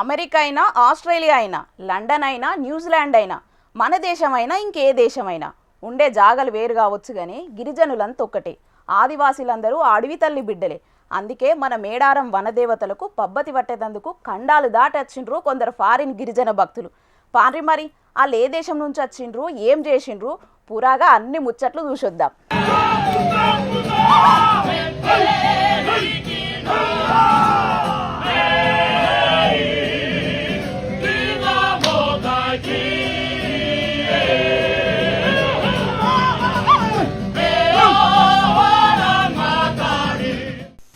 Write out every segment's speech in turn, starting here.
America అయినా Australia అయినా London అయినా న్యూజిలాండ్ అయినా మన దేశమైనా ఇంకే దేశమైనా ఉండే జాగలు వేరు కావచ్చు కానీ గిరిజనులంతా ఒక్కటే. ఆదివాసీలందరూ అడవి తల్లి బిడ్డలే. అందుకే మన మేడారం వనదేవతలకు పబ్బతి పట్టేటందుకు ఖండాలు దాటి వచ్చిండ్రు కొందరు ఫారిన్ గిరిజన భక్తులు. పారి మరి వాళ్ళు ఏ దేశం నుంచి వచ్చిండ్రు ఏం చేసిండ్రు? పురాగా అన్ని ముచ్చట్లు చూసొద్దాం.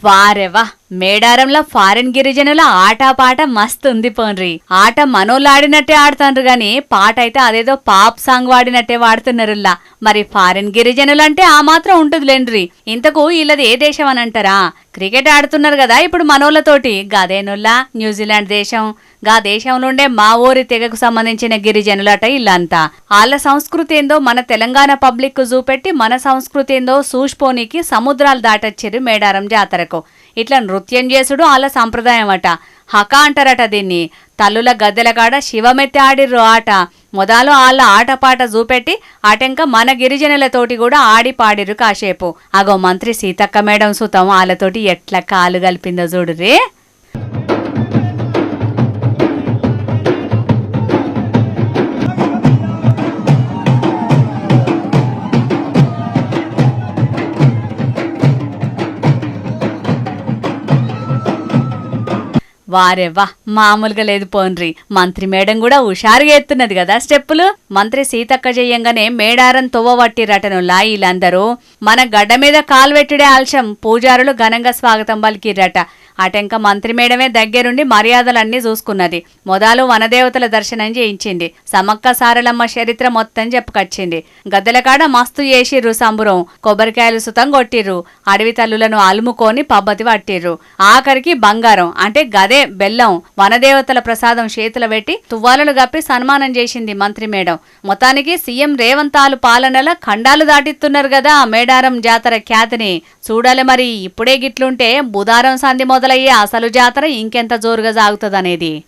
వారెవా? మేడారంలో ఫారెన్ గిరిజనుల ఆటపాట మస్తు ఉంది పోన్రి. ఆట మనోళ్ళాడినట్టే ఆడుతాండ్రు గాని పాట అయితే అదేదో పాప్ సాంగ్ వాడినట్టే వాడుతున్నారుల్లా. మరి ఫారెన్ గిరిజనులంటే ఆ మాత్రం ఉంటుందిలేండ్రి. ఇంతకు వీళ్ళది ఏ దేశం అని అంటారా క్రికెట్ ఆడుతున్నారు కదా ఇప్పుడు మనోళ్ళతోటి. గదేనుల్లా న్యూజిలాండ్ దేశం. గా దేశంలోండే మా ఊరి తెగకు సంబంధించిన గిరిజనులట ఇల్లంతా. వాళ్ళ సంస్కృతి ఏందో మన తెలంగాణ పబ్లిక్కు చూపెట్టి మన సంస్కృతి ఏందో సూష్పోనికి సముద్రాలు దాటొచ్చారు మేడారం జాతరకు. ఇట్లా నృత్యం చేసుడు వాళ్ళ సంప్రదాయం అట హక అంటారట దీన్ని. తల్లుల గద్దెల కాడ శివమెత్తి ఆడిర్రు ఆట. మొదలు వాళ్ళ ఆటపాట చూపెట్టి అటెంక మన గిరిజనులతోటి కూడా ఆడి పాడిరు కాసేపు. అగో మంత్రి సీతక్క మేడం సుతం వాళ్ళతోటి ఎట్లా కాలు కలిపిందో చూడురే వారెవ్వా మామూలుగా లేదు పోన్రి. మంత్రి మేడం కూడా హుషారుగా ఎత్తున్నది కదా స్టెప్పులు. మంత్రి సీతక్క చెయ్యంగానే మేడారం తొవ్వబట్టిరటను లాయిలందరూ. మన గడ్డ మీద కాలు పెట్టుడే ఆల్శం పూజారులు ఘనంగా స్వాగతం పలికిర్రట. అటెంక మంత్రి మేడమే దగ్గరుండి మర్యాదలన్నీ చూసుకున్నది. మొదలు వనదేవతల దర్శనం చేయించింది. సమక్క సారలమ్మ చరిత్ర మొత్తం చెప్పుకొచ్చింది. గద్దెలకాడ మస్తు చేసిర్రు సంబురం. కొబ్బరికాయలు సుతం కొట్టిర్రు. అడవి తల్లులను అలుముకొని పబ్బతి పట్టిర్రు. ఆఖరికి బంగారం అంటే గదే బెల్లం వనదేవతల ప్రసాదం చేతుల పెట్టి తువ్వాలను గప్పి సన్మానం చేసింది మంత్రి మేడం. మొత్తానికి సీఎం రేవంతాలు పాలనల ఖండాలు దాటిస్తున్నారు కదా ఆ మేడారం జాతర ఖ్యాతిని. చూడాలి మరి ఇప్పుడే గిట్లుంటే బుధారం సంధి మొదలయ్యే అసలు జాతర ఇంకెంత జోరుగా సాగుతుందనేది.